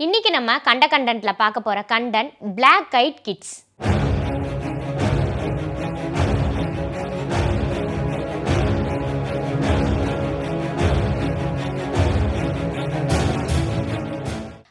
இன்னைக்கு நம்ம கண்ட கண்டென்ட்டில் பார்க்க போற கண்டென்ட் பிளாக் Eyed கிட்ஸ்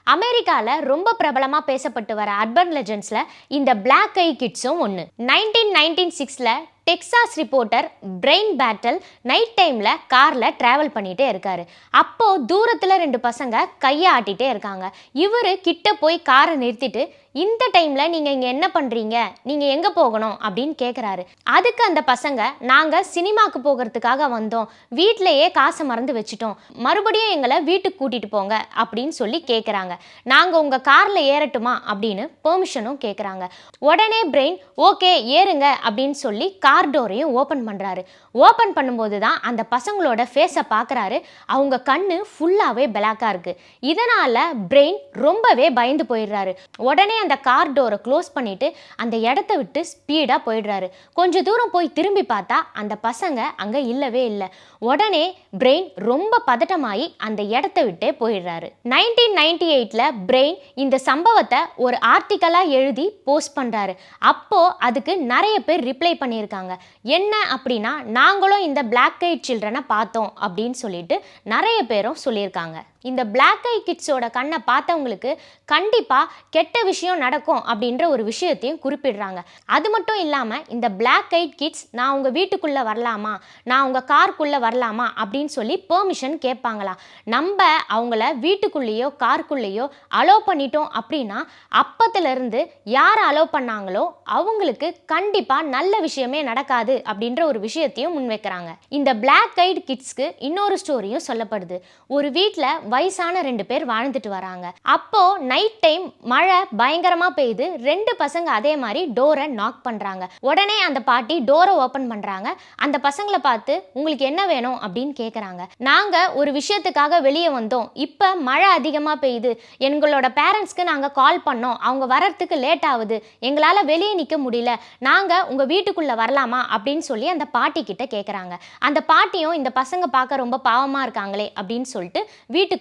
அமெரிக்காவில் ரொம்ப பிரபலமாக பேசப்பட்டு வர அர்பன் லெஜண்ட்ஸில் இந்த பிளாக் ஐ கிட்ஸும் ஒன்று நைன்டீன் நைன்டீன் சிக்ஸில் Texas reporter Brian Bethel night டைமில் காரில் ட்ராவல் பண்ணிகிட்டே இருக்காரு. அப்போது தூரத்தில் ரெண்டு பசங்க கையை ஆட்டிகிட்டே இருக்காங்க. இவர் கிட்ட போய் காரை நிறுத்திட்டு இந்த டைமில் நீங்கள் இங்கே என்ன பண்ணுறீங்க நீங்கள் எங்கே போகணும்? அப்படின்னு கேட்குறாரு அதுக்கு அந்த பசங்க நாங்கள் சினிமாக்கு போகிறதுக்காக வந்தோம். வீட்டிலையே காசை மறந்து வச்சுட்டோம். மறுபடியும் எங்களை வீட்டுக்கு கூட்டிகிட்டு போங்க. அப்படின்னு சொல்லி கேட்குறாங்க நாங்கள் உங்கள் காரில் ஏறட்டுமா? அப்படின்னு பெர்மிஷனும் கேட்குறாங்க உடனே பிரெயின் ஓகே ஏறுங்க. அப்படின்னு சொல்லி கார் கார் டோரையும் ஓப்பன் பண்ணுறாரு ஓப்பன் பண்ணும்போது தான் அந்த பசங்களோட ஃபேஸை பார்க்குறாரு அவங்க கண்ணு ஃபுல்லாகவே பிளாக்காக இருக்குது இதனால் பிரெயின் ரொம்பவே பயந்து போயிடுறாரு. உடனே அந்த கார் டோரை க்ளோஸ் பண்ணிவிட்டு அந்த இடத்த விட்டு ஸ்பீடாக போயிடுறாரு. கொஞ்ச தூரம் போய் திரும்பி பார்த்தா அந்த பசங்க அங்கே இல்லவே இல்லை. உடனே பிரெயின் ரொம்ப பதட்டமாகி அந்த இடத்த விட்டே போயிடுறாரு. நைன்டீன் நைன்டி எயிட்டில் பிரெயின் இந்த சம்பவத்தை ஒரு ஆர்டிக்கலாக எழுதி போஸ்ட் பண்ணுறாரு அப்போது அதுக்கு நிறைய பேர் ரிப்ளை பண்ணியிருக்காங்க. என்ன அப்படின்னா நாங்களும் இந்த பிளாக் ஐட் சில்ட்ரனை பார்த்தோம் அப்படின்னு சொல்லிட்டு நிறைய பேரும் சொல்லியிருக்காங்க. இந்த பிளாக் ஐ கிட்ஸோட கண்ணை பார்த்தவங்களுக்கு கண்டிப்பாக கெட்ட விஷயம் நடக்கும் அப்படின்ற ஒரு விஷயத்தையும் குறிப்பிடுறாங்க. அது மட்டும் இல்லாமல் இந்த பிளாக் ஐட் கிட்ஸ் நான் உங்கள் வீட்டுக்குள்ளே வரலாமா? நான் உங்கள் கார்க்குள்ளே வரலாமா? அப்படின்னு சொல்லி பெர்மிஷன் கேட்பாங்களாம் நம்ம அவங்கள வீட்டுக்குள்ளேயோ கார்க்குள்ளேயோ அலோவ் பண்ணிட்டோம் அப்படின்னா அப்பத்துலேருந்து யார் அலோவ் பண்ணாங்களோ அவங்களுக்கு கண்டிப்பாக நல்ல விஷயமே நடக்காது அப்படின்ற ஒரு விஷயத்தையும் முன்வைக்கிறாங்க. இந்த பிளாக் ஐட் கிட்ஸ்க்கு இன்னொரு ஸ்டோரியும் சொல்லப்படுது. ஒரு வீட்டில் வயசான ரெண்டு பேர் வாழ்ந்துட்டு வராங்க. அப்போ நைட் டைம் மழை பயங்கரமா பெய்யுது ரெண்டு பசங்க அதே மாதிரி டோரை நாக் பண்றாங்க. உடனே அந்த பாட்டி டோரை ஓபன் பண்றாங்க. அந்த பசங்களை பார்த்து உங்களுக்கு என்ன வேணும்? அப்படின்னு கேக்குறாங்க. நாங்க ஒரு விஷயத்துக்காக வெளியே வந்தோம். இப்ப மழை அதிகமா பெய்யுது எங்களோட பேரண்ட்ஸ்க்கு நாங்க கால் பண்ணோம். அவங்க வர்றதுக்கு லேட் ஆகுது. எங்களால வெளியே நிக்க முடியல. நாங்க உங்க வீட்டுக்குள்ள வரலாமா? அப்படின்னு சொல்லி அந்த பாட்டி கிட்ட கேக்குறாங்க. அந்த பாட்டியும் இந்த பசங்க பார்க்க ரொம்ப பாவமா இருக்காங்களே அப்படின்னு சொல்லிட்டு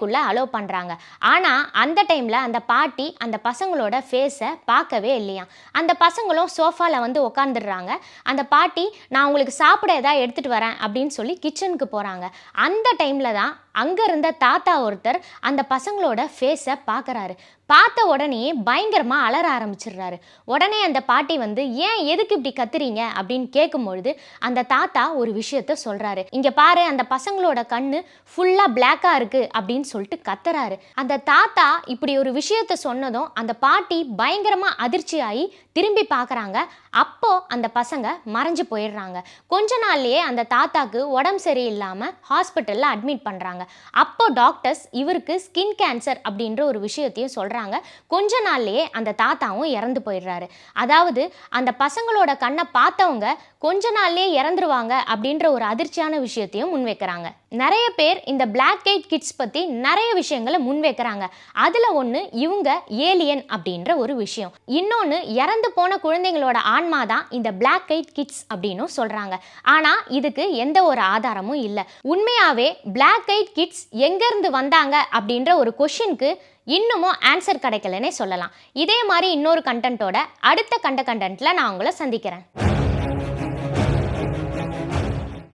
வீட்டுக்குள்ளே அலோவ் பண்றாங்க. ஆனால் அந்த டைம்ல அந்த பாட்டி அந்த பசங்களோட ஃபேஸை பார்க்கவே இல்லையா? அந்த பசங்களும் சோஃபாவில் வந்து உட்காந்துடுறாங்க அந்த பாட்டி நான் உங்களுக்கு சாப்பிட ஏதாவது எடுத்துகிட்டு வரேன் அப்படின்னு சொல்லி கிச்சனுக்கு போறாங்க. அந்த டைமில் தான் அங்கே இருந்த தாத்தா ஒருத்தர் அந்த பசங்களோட ஃபேஸை பார்க்கறாரு. பார்த்த உடனே பயங்கரமாக அலற ஆரம்பிச்சிடுறாரு. உடனே அந்த பாட்டி வந்து ஏன் எதுக்கு இப்படி கத்துறீங்க? அப்படின்னு கேட்கும்பொழுது அந்த தாத்தா ஒரு விஷயத்த சொல்கிறாரு இங்கே பாரு அந்த பசங்களோட கண்ணு ஃபுல்லாக பிளாக்காக இருக்குது அப்படின்னு சொல்லிட்டு கத்துறாரு. அந்த தாத்தா இப்படி ஒரு விஷயத்த சொன்னதும் அந்த பாட்டி பயங்கரமா அதிர்ச்சியாகி திரும்பி பார்க்குறாங்க. அப்போ அந்த பசங்க மறைஞ்சு போயிடுறாங்க. கொஞ்ச நாள்லயே அந்த தாத்தாக்கு உடம்பு சரியில்லாமல் ஹாஸ்பிட்டலில் அட்மிட் பண்ணுறாங்க அப்போ டாக்டர்ஸ் இவருக்கு ஸ்கின் கேன்சர் அப்படின்ற ஒரு விஷயத்தையும் சொல்றாங்க. கொஞ்ச நாள்லயே அந்த தாத்தாவும் இறந்து போயிடுறாரு. அதாவது அந்த பசங்களோட கண்ணை பார்த்தவங்க கொஞ்ச நாள்லயே இறந்துருவாங்க அப்படின்ற ஒரு அதிர்ச்சியான விஷயத்தையும் முன்வைக்கிறாங்க. நிறைய பேர் இந்த பிளாக் எயிட் கிட்ஸ் பத்தி நிறைய விஷயங்களை முன்வைக்கிறாங்க. அதுல ஒண்ணு இவங்க ஏலியன் அப்படின்ற ஒரு விஷயம். இன்னொன்னு இறந்து போன குழந்தைங்களோட ஆன்மா தான் இந்த பிளாக் எயிட் கிட்ஸ் அப்படின்னு சொல்றாங்க. ஆனா இதுக்கு எந்த ஒரு ஆதாரமும் இல்லை. உண்மையாவே பிளாக் எயிட் கிட்ஸ் எங்கேருந்து வந்தாங்க அப்படின்ற ஒரு கொஷினுக்கு இன்னமும் ஆன்சர் கிடைக்கலன்னே சொல்லலாம். இதே மாதிரி இன்னொரு கண்டென்ட்டோட அடுத்த கண்ட கண்டென்ட்டில் நான் உங்களை சந்திக்கிறேன்.